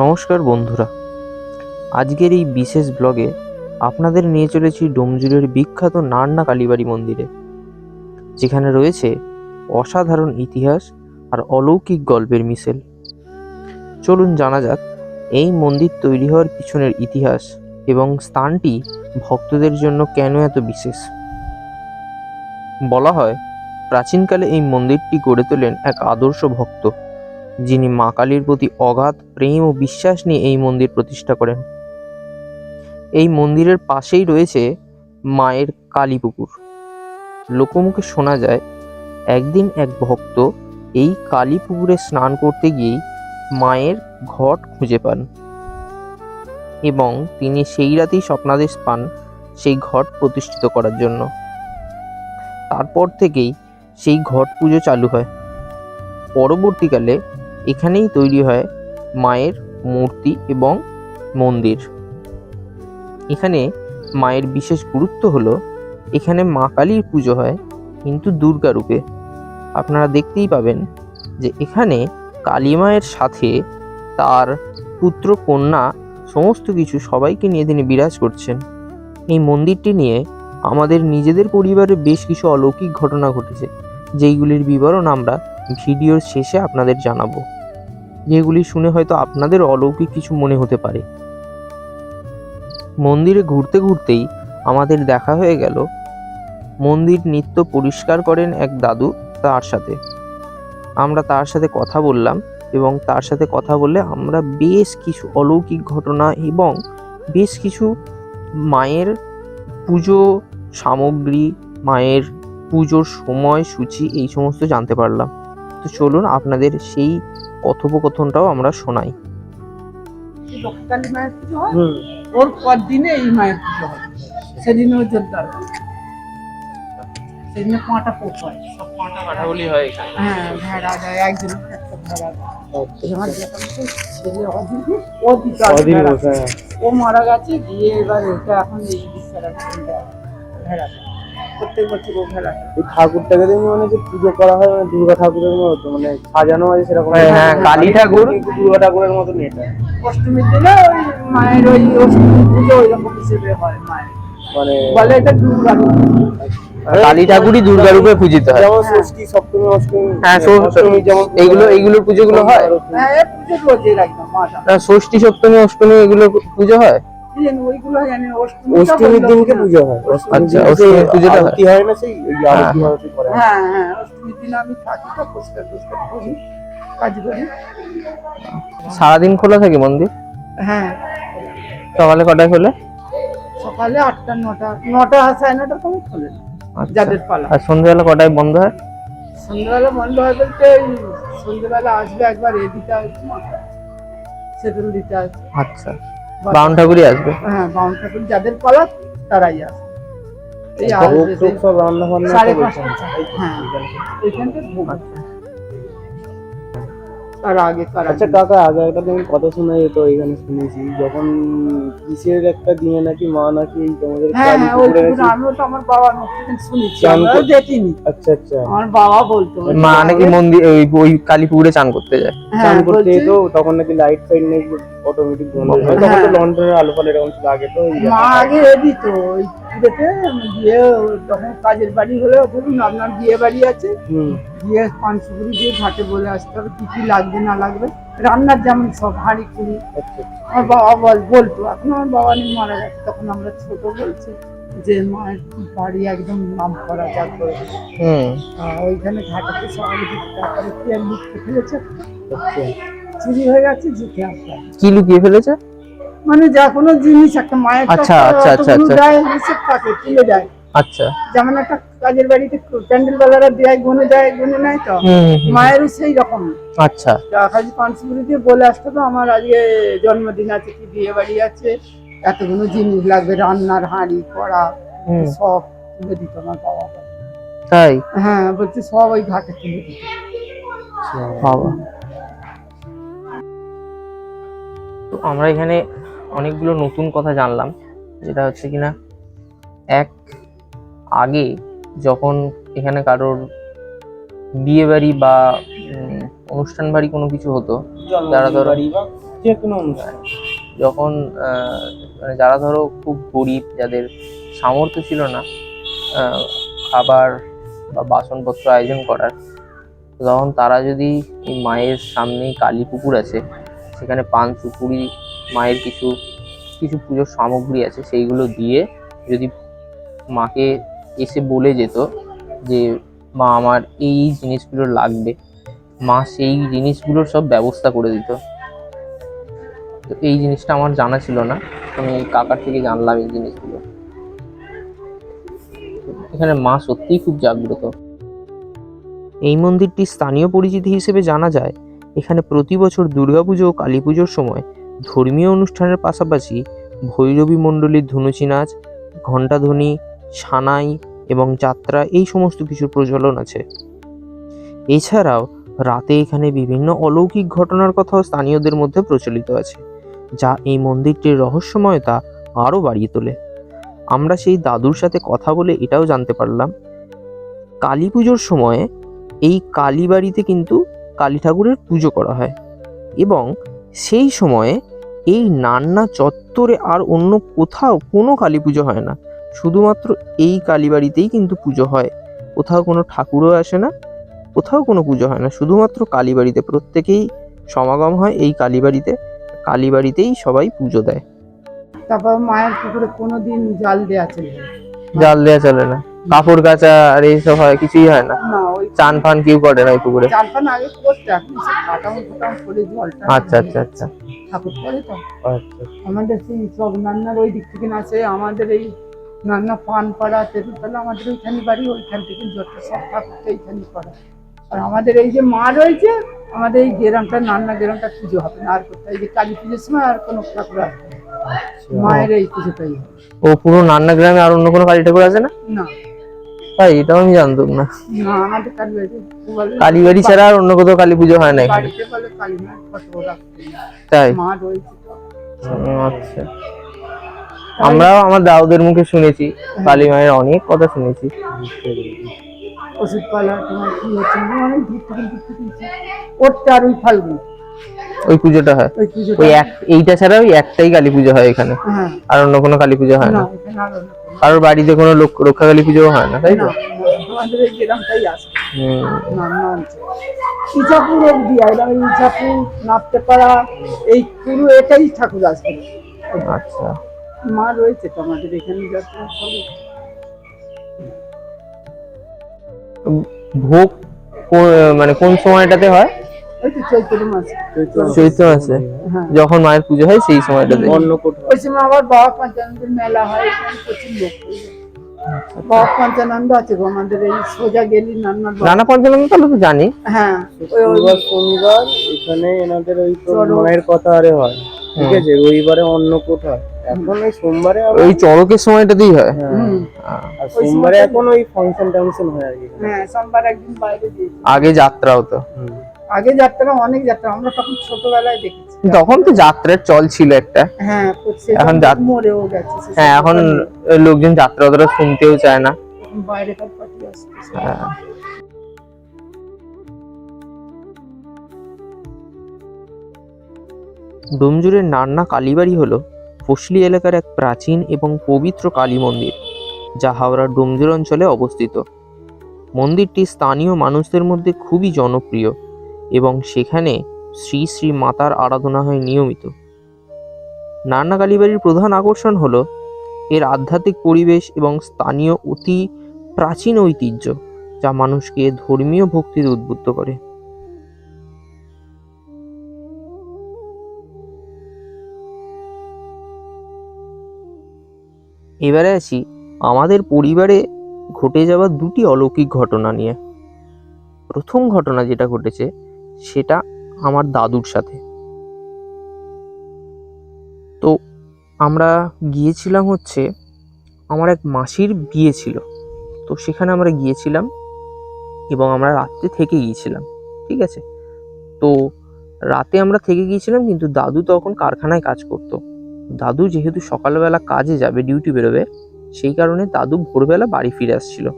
নমস্কার বন্ধুরা। আজকের এই বিশেষ ব্লগে আপনাদের নিয়ে চলেছি ডোমজুরের বিখ্যাত নান্না কালীবাড়ি মন্দিরে, যেখানে রয়েছে অসাধারণ ইতিহাস আর অলৌকিক গল্পের মিশেল। চলুন জানা যাক, এই মন্দির তৈরি হওয়ার পিছনের ইতিহাস এবং স্থানটি ভক্তদের জন্য কেন এত বিশেষ? বলা হয়, প্রাচীনকালে এই মন্দিরটি গড়ে তোলেন এক আদর্শ ভক্ত। যিনি মা কালীর প্রতি অগাধ প্রেম ও বিশ্বাস নিয়ে এই মন্দির প্রতিষ্ঠা করেন। এই মন্দিরের পাশেই রয়েছে মায়ের কালী পুকুর লোকমুখে শোনা যায়, একদিন এক ভক্ত এই কালী পুকুরে স্নান করতে গিয়েই মায়ের ঘট খুঁজে পান এবং তিনি সেই রাতেই স্বপ্নাদেশ পান সেই ঘট প্রতিষ্ঠিত করার জন্য। তারপর থেকেই সেই ঘট পুজো চালু হয়। পরবর্তীকালে এখানেই তৈরি হয় মায়ের মূর্তি এবং মন্দির। এখানে মায়ের বিশেষ গুরুত্ব হলো, এখানে মা কালীর পুজো হয় কিন্তু দুর্গা রূপে। আপনারা দেখতেই পাবেন যে এখানে কালী মায়ের সাথে তার পুত্র, কন্যা সমস্ত কিছু সবাইকে নিয়ে তিনি বিরাজ করছেন। এই মন্দিরটি নিয়ে আমাদের নিজেদের পরিবারে বেশ কিছু অলৌকিক ঘটনা ঘটেছে, যেইগুলির বিবরণ আমরা ভিডিওর শেষে আপনাদের জানাব। যেগুলি শুনে হয়তো আপনাদের অলৌকিক কিছু মনে হতে পারে। মন্দিরে ঘুরতে ঘুরতেই আমাদের দেখা হয়ে গেল, মন্দির নিত্য পরিষ্কার করেন এক দাদু তার সাথে। আমরা তার সাথে কথা বললাম এবং তার সাথে কথা বললে আমরা বেশ কিছু অলৌকিক ঘটনা এবং বেশ কিছু মায়ের পুজো সামগ্রী, মায়ের পুজোর সময় সূচি এই সমস্ত জানতে পারলাম। তো চলুন আপনাদের সেই কথোপকথনটাও আমরা শোনাই। কালী মায়ের পুজো হয় ওর পর দিনে এই মায়ের পুজো হয়। সেদিন ওই সেদিনে পাঁটা পোক হয়। সব পাঁটা কাঠাগুলি হয় এখানে। হ্যাঁ ভেড়া দেয় একজন অধীর ও মারা গেছে গিয়ে এবার এটা এখন এই ভেড়া। প্রত্যেক বছর এই ঠাকুরটাকে দেখি মানে যে পুজো করা হয় মানে দুর্গা ঠাকুরের মতো মানে সাজানো আছে সেরকম। হ্যাঁ, হ্যাঁ, কালী ঠাকুর। দুর্গা ঠাকুরের মতন এটা। অষ্টমীর দিনে ওই মায়ের ওই অষ্টমী পুজো ওই রকম হিসেবে হয় মায়ের। মানে বলে এটা দুর্গা কালী ঠাকুরই দুর্গা রূপে পূজিত হয়। যেমন ষষ্ঠী সপ্তমী অষ্টমী হ্যাঁ ষষ্ঠী- যেমন এইগুলো এইগুলোর পুজোগুলো হয়? হ্যাঁ পুজো ষষ্ঠী সপ্তমী অষ্টমী এগুলো পুজো হয়? অষ্টমীর দিনকে পুজো হয় আচ্ছা, অষ্টমীর পুজোটা হয়। আরতি হয় না সেই আরতি আরতি করে? হ্যাঁ হ্যাঁ অষ্টমীর দিন আমি থাকি তো পরিষ্কার পরিষ্কার করি কাজ করি। সারাদিন খোলা থাকে মন্দির? হ্যাঁ। সকালে কটায় খোলে? সকালে আটটা নটা নটা সাড়ে নটার সময় খোলে আচ্ছা। যাদের পালা। আর সন্ধ্যেবেলা কটায় বন্ধ হয়? সন্ধ্যাবেলা বন্ধ হয় বলতে সন্ধ্যাবেলা আসবে একবার এ দিতে আসবে সেতুল দিতে আসবে। আচ্ছা। বাউন ঠাকুরই আসবে হ্যাঁ বাউন ঠাকুর যাদের কলা তারাই আসবে এই আসবে সব রান্না বান্না। হ্যাঁ এখানটা ভোগ আচ্ছা। তার আগে তার আচ্ছা কাকা আগে একটা তুমি কথা শোনা যেত এখানে শুনেছি যখন কিসের একটা দিনে নাকি মা নাকি তোমাদের হ্যাঁ হ্যাঁ ওই আমিও তো আমার বাবার মুখ থেকে শুনেছি চান দেখিনি। আচ্ছা আচ্ছা। আমার বাবা বলতো মা নাকি মন্দির ওই ওই কালী পুকুরে চান করতে যায়। হ্যাঁ চান করতে যেত তখন নাকি লাইট ফাইট নেই অটোমেটিক বন্ধ হয়ে যায়। তখন তো হ্যাঁ। লন্ডনের আলো ফালো এরকম ছিল আগে তো মা আগে দিত ওই পুকুরেতে গিয়ে তখন কাজের বাড়ি হলে ধরুন আপনার বিয়ে বাড়ি আছে? হুম। গিয়ে পান সুপুরি দিয়ে ঘাটে বলে আসতে হবে কি কি লাগবে না লাগবে। রান্নার যেমন সব হাঁড়ি কুড়ি আচ্ছা। আমার বাবা বল বলতো এখন আমার বাবা নেই মারা গেছে। তখন আমরা ছোট বলছে যে মায়ের বাড়ি একদম নাম করা যাবে হুম। ওইখানে ঘাটাতে সবাই তারপরে কি আর লিখতে ফেলেছে। আচ্ছা। চুরি হয়ে গেছে যেতে আপনার কি লুকিয়ে ফেলেছে? মানে যা কোনো জিনিস একটা মায়ের আচ্ছা, আচ্ছা, আচ্ছা, আচ্ছা। দেয় হিসেব থাকে দেয়। আচ্ছা। যেমন একটা কাজের বাড়িতে প্যান্ডেল বেলারা দেয় গুনে দেয় গুনে নেয় তো। মায়েরও সেই রকম। আচ্ছা। কাজী পানসুপুরি দিয়ে বলে আসতে তো আমার আজকে জন্মদিন আছে কি বিয়ে বাড়ি আছে? এতগুলো জিনিস লাগবে রান্নার হাঁড়ি কড়া সব তুলে দিত আমার বাবা। তাই? হ্যাঁ বলছে সব ওই ঘাটে তুলে দিত। আচ্ছা বাবা। তো আমরা এখানে অনেকগুলো নতুন কথা জানলাম যেটা হচ্ছে কিনা এক আগে যখন এখানে কারোর বিয়ে বাড়ি বা অনুষ্ঠান বাড়ি কোনো কিছু হতো যারা ধরো- যে কোনো অনুষ্ঠান। যখন মানে যারা ধরো খুব গরিব যাদের সামর্থ্য ছিল না খাবার বা বাসনপত্র আয়োজন করার তখন তারা যদি এই মায়ের সামনেই কালী পুকুর আছে সেখানে পান সুপুরি মায়ের কিছু কিছু পুজোর সামগ্রী আছে, সেইগুলো দিয়ে যদি মাকে এসে বলে যেত যে, মা, আমার এই জিনিসগুলো লাগবে। মা সেই জিনিসগুলোর সব ব্যবস্থা করে দিত। তো এই জিনিসটা আমার জানা ছিল না। আমি কাকার থেকে জানলাম এই জিনিসগুলো। এখানে মা সত্যিই খুব জাগ্রত। এই মন্দিরটি স্থানীয় পরিচিতি হিসেবে জানা যায়। এখানে প্রতি বছর দুর্গাপুজো ও কালী পুজোর সময় ধর্মীয় অনুষ্ঠানের পাশাপাশি ভৈরবী মণ্ডলীর ধুনুচি নাচ ঘণ্টাধ্বনি, সানাই এবং যাত্রা এই সমস্ত কিছুর প্রচলন আছে। এছাড়াও রাতে এখানে বিভিন্ন অলৌকিক ঘটনার কথাও স্থানীয়দের মধ্যে প্রচলিত আছে, যা এই মন্দিরটির রহস্যময়তা আরও বাড়িয়ে তোলে। আমরা সেই দাদুর সাথে কথা বলে এটাও জানতে পারলাম। কালী পুজোর সময়ে এই কালী বাড়িতে কিন্তু কালী ঠাকুরের পুজো করা হয় এবং সেই সময়ে এই নান্না চত্বরে আর অন্য কোথাও কোনো কালী পুজো হয় না। শুধুমাত্র এই কালীবাড়িতেই কিন্তু পুজো হয়। কোথাও কোনো ঠাকুরও আসে না, কোথাও কোনো পুজো হয় না। শুধুমাত্র কালীবাড়িতে প্রত্যেকেই সমাগম হয় এই কালীবাড়িতে। কালীবাড়িতেই সবাই পুজো দেয়। তারপর মায়ের পুকুরে কোনোদিন জাল দেওয়া না। জাল দেওয়া চলে না। কাপড় কাচা আর এইসব হয় কিছুই হয় না। না ওই চান ফান কেউ করে না পুকুরে। পান আচ্ছা আচ্ছা আচ্ছা। ঠাকুর করে তো। আচ্ছা আমাদের সেই সব নান্নার ওই দিক থেকে আছে আমাদের এই নান্না পানপাড়া তেতুলতলা আমাদের ওইখানে বাড়ি ওইখান থেকে যত সব ঠাকুর তো এইখানে করা। আর আমাদের এই যে মা রয়েছে আমাদের এই গ্রামটা নান্না গ্রামটা পুজো হবে না আর এই যে কালী পুজোর সময় আর কোনো ঠাকুর আসবে। মায়ের এই পুজোটাই ও পুরো নান্না গ্রামে আর অন্য কোনো কালী ঠাকুর আছে না? না। তাই এটাও আমি জানতাম না। না কালী বাড়ি কালীবাড়ি ছাড়া আর অন্য কোথাও কালী পুজো হয় না তাই। আচ্ছা। আমরাও আমার দাউদের মুখে শুনেছি কালী মায়ের অনেক কথা শুনেছি। পেরেছি। ওষুধপালা তোমার কি হচ্ছে? অনেক দূর থেকে দূর থেকে এসে করতে ওই ফাল্গুন। ওই পুজোটা হয়। ওই এক এইটা ছাড়া ওই একটাই কালী পুজো হয় এখানে। হ্যাঁ। আর অন্য কোনো কালী পুজো হয় না। কারোর বাড়িতে কোনো লোক- রক্ষা কালী পুজোও হয় না তাই তো? ইচাপুর অব্দি এই ইচাপুর নাপতেপাড়া এই পুরো এটাই ঠাকুর আসবে। আচ্ছা। মা রয়েছে তো আমাদের এখানে যত ভোগ মানে কোন সময়টাতে হয়? চৈত্র মাসে। হ্যাঁ। যখন মায়ের পুজো হয় সেই সময়টাতে? অন্য কোথাও ওই সময় আবার বাবা পঞ্চানন্দের মেলা হয় প্রচুর লোক। বাবা পঞ্চানন্দ আছে গো আমাদের এই সোজা গেলি নান্নার নানা পঞ্চানন্দ তাহলে তো জানি। হ্যাঁ শনিবার এখানে এনাদের ওই মায়ের কথা আরে হয়। ঠিক আছে রবিবারে অন্য কোথায় এখন ওই সোমবারে ওই চড়কের সময়টাতেই হয়। হ্যাঁ। আর সোমবারে এখন ওই ফাংশন টাংশন হয় আর কি। হ্যাঁ সোমবার একদিন বাইরে আগে যাত্রা হতো। হুম। আগে যাত্রা অনেক যাত্রা আমরা তখন ছোটবেলায় দেখেছি। তখন তো যাত্রার চল ছিল একটা। হ্যাঁ এখন মরেও গেছে হ্যাঁ এখন লোকজন যাত্রা অতটা শুনতেও চায় না। পার্টি আসছে। হ্যাঁ। ডোমজুরের নান্না কালীবাড়ি হল ফসলি এলাকার এক প্রাচীন এবং পবিত্র কালী মন্দির যা হাওড়ার ডোমজুর অঞ্চলে অবস্থিত। মন্দিরটি স্থানীয় মানুষদের মধ্যে খুবই জনপ্রিয়। এবং সেখানে শ্রী শ্রী মাতার আরাধনা হয় নিয়মিত। নান্না কালীবাড়ির প্রধান আকর্ষণ হলো এর আধ্যাত্মিক পরিবেশ এবং স্থানীয় অতি প্রাচীন ঐতিহ্য, যা মানুষকে ধর্মীয় ভক্তিতে উদ্বুদ্ধ করে। এবারে আসি আমাদের পরিবারে ঘটে যাওয়া দুটি অলৌকিক ঘটনা নিয়ে। প্রথম ঘটনা যেটা ঘটেছে সেটা আমার দাদুর সাথে। তো আমরা গিয়েছিলাম হচ্ছে, আমার এক মাসির বিয়ে ছিল। তো সেখানে আমরা গিয়েছিলাম এবং আমরা রাত্রে থেকে গিয়েছিলাম, ঠিক আছে? তো রাতে আমরা থেকে গিয়েছিলাম কিন্তু দাদু তখন কারখানায় কাজ করতো। দাদু যেহেতু সকালবেলা কাজে যাবে ডিউটি বেরোবে, সেই কারণে দাদু ভোরবেলা বাড়ি ফিরে আসছিল।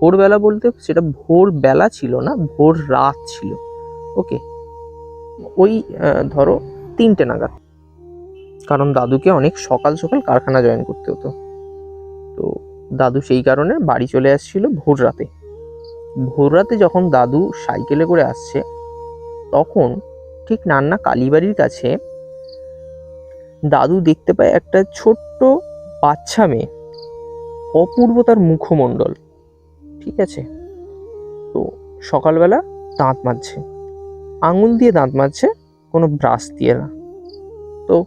ভোরবেলা বলতে সেটা ভোরবেলা ছিল না, ভোর রাত ছিল। ওকে। ওই ধরো তিনটে নাগাদ। কারণ দাদুকে অনেক সকাল সকাল কারখানা জয়েন করতে হতো। তো দাদু সেই কারণে বাড়ি চলে আসছিল ভোর রাতে। ভোর রাতে যখন দাদু সাইকেলে করে আসছে, তখন ঠিক নান্না কালীবাড়ির কাছে দাদু দেখতে পায় একটা ছোট্ট বাচ্চা মেয়ে। অপূর্ব তার মুখমণ্ডল। ঠিক আছে? তো সকালবেলা দাঁত মাজছে। আঙুল দিয়ে দাঁত মাজছে, কোনো ব্রাশ দিয়ে না। তো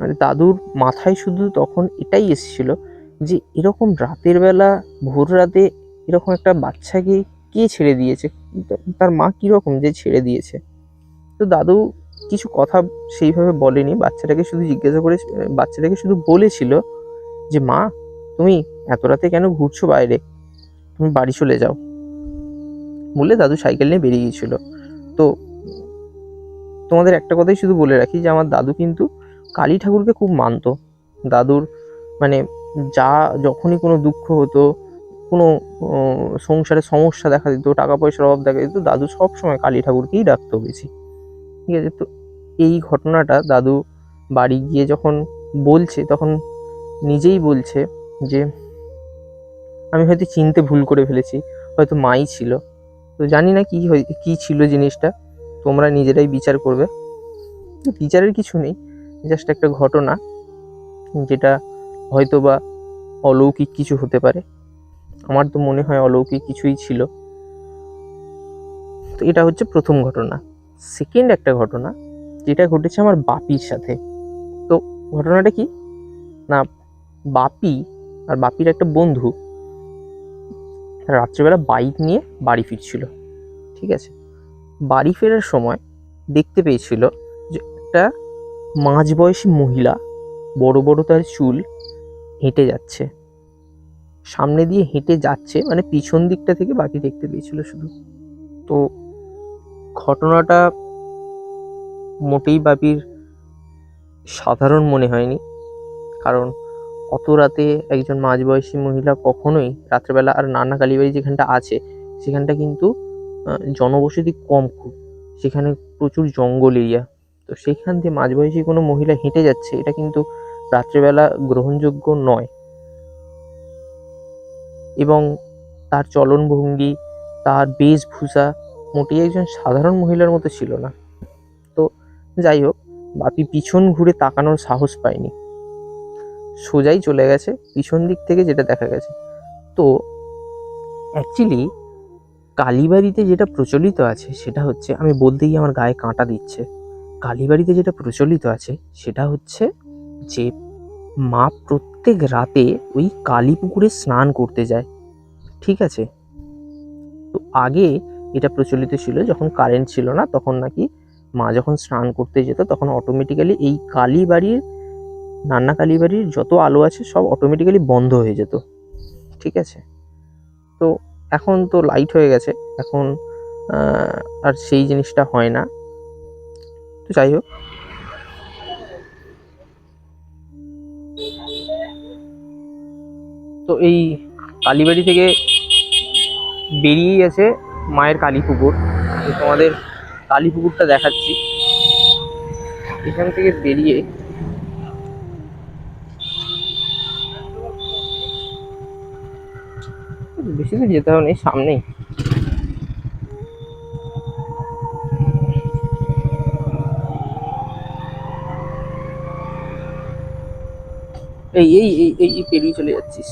মানে দাদুর মাথায় শুধু তখন এটাই এসেছিল যে, এরকম রাতের বেলা, ভোর রাতে এরকম একটা বাচ্চাকে কে ছেড়ে দিয়েছে? তার মা কীরকম যে ছেড়ে দিয়েছে? তো দাদু কিছু কথা সেইভাবে বলেনি। বাচ্চাটাকে শুধু জিজ্ঞাসা করে বাচ্চাটাকে শুধু বলেছিল যে, মা, তুমি এত রাতে কেন ঘুরছো বাইরে? তুমি বাড়ি চলে যাও। বলে দাদু সাইকেল নিয়ে বেরিয়ে গিয়েছিল। তো তোমাদের একটা কথাই শুধু বলে রাখি যে, আমার দাদু কিন্তু কালী ঠাকুরকে খুব মানতো। দাদুর মানে যা, যখনই কোনো দুঃখ হতো, কোনো সংসারে সমস্যা দেখা দিত টাকা পয়সার অভাব দেখা দিত, দাদু সব সময় কালী ঠাকুরকেই ডাকতো বেশি। ঠিক আছে? তো এই ঘটনাটা দাদু বাড়ি গিয়ে যখন বলছে, তখন নিজেই বলছে যে, আমি হয়তো চিনতে ভুল করে ফেলেছি, হয়তো মাই ছিল। তো জানি না কি কী ছিল জিনিসটা। তোমরা নিজেরাই বিচার করবে। বিচারের কিছু নেই জাস্ট একটা ঘটনা, যেটা হয়তো বা অলৌকিক কিছু হতে পারে। আমার তো মনে হয় অলৌকিক কিছুই ছিল। তো এটা হচ্ছে প্রথম ঘটনা। সেকেন্ড একটা ঘটনা, যেটা ঘটেছে আমার বাপির সাথে। তো ঘটনাটা কি? না, বাপি আর বাপির একটা বন্ধু রাত্রেবেলা বাইক নিয়ে বাড়ি ফিরছিল। ঠিক আছে? বাড়ি ফেরার সময় দেখতে পেয়েছিল যে একটা মাঝবয়সী মহিলা বড় বড় তার চুল হেঁটে যাচ্ছে। সামনে দিয়ে হেঁটে যাচ্ছে মানে পিছন দিকটা থেকে বাকি দেখতে পেয়েছিল শুধু। তো ঘটনাটা মোটেই বাপির সাধারণ মনে হয়নি, কারণ অত রাতে একজন মাঝবয়সী মহিলা কখনোই রাত্রেবেলা আর নানা কালীবাড়ি যেখানটা আছে, সেখানটা কিন্তু জনবসতি কম খুব। সেখানে প্রচুর জঙ্গল এরিয়া তো সেখান দিয়ে মাঝবয়সী কোনো মহিলা হেঁটে যাচ্ছে, এটা কিন্তু রাত্রেবেলা গ্রহণযোগ্য নয়। এবং তার চলনভঙ্গি, তার বেশভূষা মোটেই একজন সাধারণ মহিলার মতো ছিল না। তো যাই হোক, বাপি পিছন ঘুরে তাকানোর সাহস পায়নি। সোজাই চলে গেছে, পিছন দিক থেকে যেটা দেখা গেছে। তো অ্যাকচুয়ালি কালীবাড়িতে যেটা প্রচলিত আছে সেটা হচ্ছে, আমি বলতে গিয়ে আমার গায়ে কাঁটা দিচ্ছে। কালীবাড়িতে যেটা প্রচলিত আছে সেটা হচ্ছে যে মা প্রত্যেক রাতে ওই কালী পুকুরে স্নান করতে যায়। ঠিক আছে? তো আগে এটা প্রচলিত ছিল, যখন কারেন্ট ছিল না, তখন নাকি মা যখন স্নান করতে যেত, তখন অটোমেটিক্যালি এই কালীবাড়ির, নান্না কালীবাড়ির যত আলো আছে সব অটোমেটিক্যালি বন্ধ হয়ে যেত। ঠিক আছে? তো এখন তো লাইট হয়ে গেছে, এখন আর সেই জিনিসটা হয় না। তো যাই হোক। তো এই কালীবাড়ি থেকে বেরিয়েই আছে মায়ের কালী পুকুর তোমাদের কালী পুকুরটা দেখাচ্ছি। এখান থেকে বেরিয়ে বেশি দূর যেতে হবে না সামনেই। এই এই এই এই পেরিয়ে চলে যাচ্ছিস।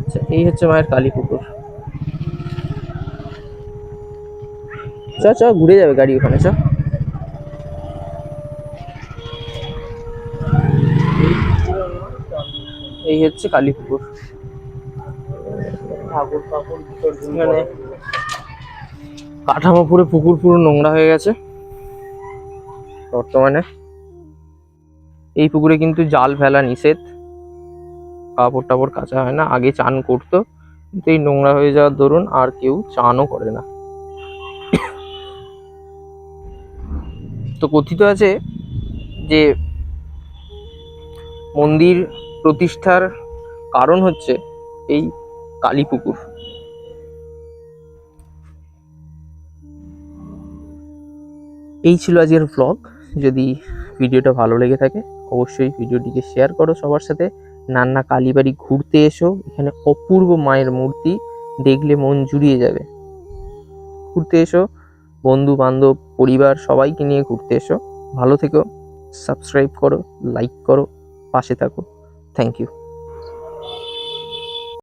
আচ্ছা এই হচ্ছে মায়ের কালী পুকুর চ চ, ঘুরে যাবে গাড়ি ওখানে, চ। এই হচ্ছে কালী পুকুর ঠাকুর ঠাকুর বিসর্জন করে। কাঠামো পুরো পুকুর পুরো নোংরা হয়ে গেছে। বর্তমানে। এই পুকুরে কিন্তু জাল ফেলা নিষেধ। কাপড় টাপড় কাচা হয় না আগে চান করতো। কিন্তু এই নোংরা হয়ে যাওয়ার দরুন আর কেউ চানও করে না। তো কথিত আছে যে মন্দির প্রতিষ্ঠার কারণ হচ্ছে এই কালী পুকুর এই ছিল আজকের ব্লগ যদি ভিডিওটা ভালো লেগে থাকে, অবশ্যই ভিডিওটিকে শেয়ার করো সবার সাথে। নান্না কালীবাড়ি ঘুরতে এসো, এখানে অপূর্ব মায়ের মূর্তি, দেখলে মন জুড়িয়ে যাবে। ঘুরতে এসো, বন্ধু বান্ধব, পরিবার, সবাইকে নিয়ে ঘুরতে এসো। ভালো থেকো সাবস্ক্রাইব করো লাইক করো, পাশে থাকো। Thank you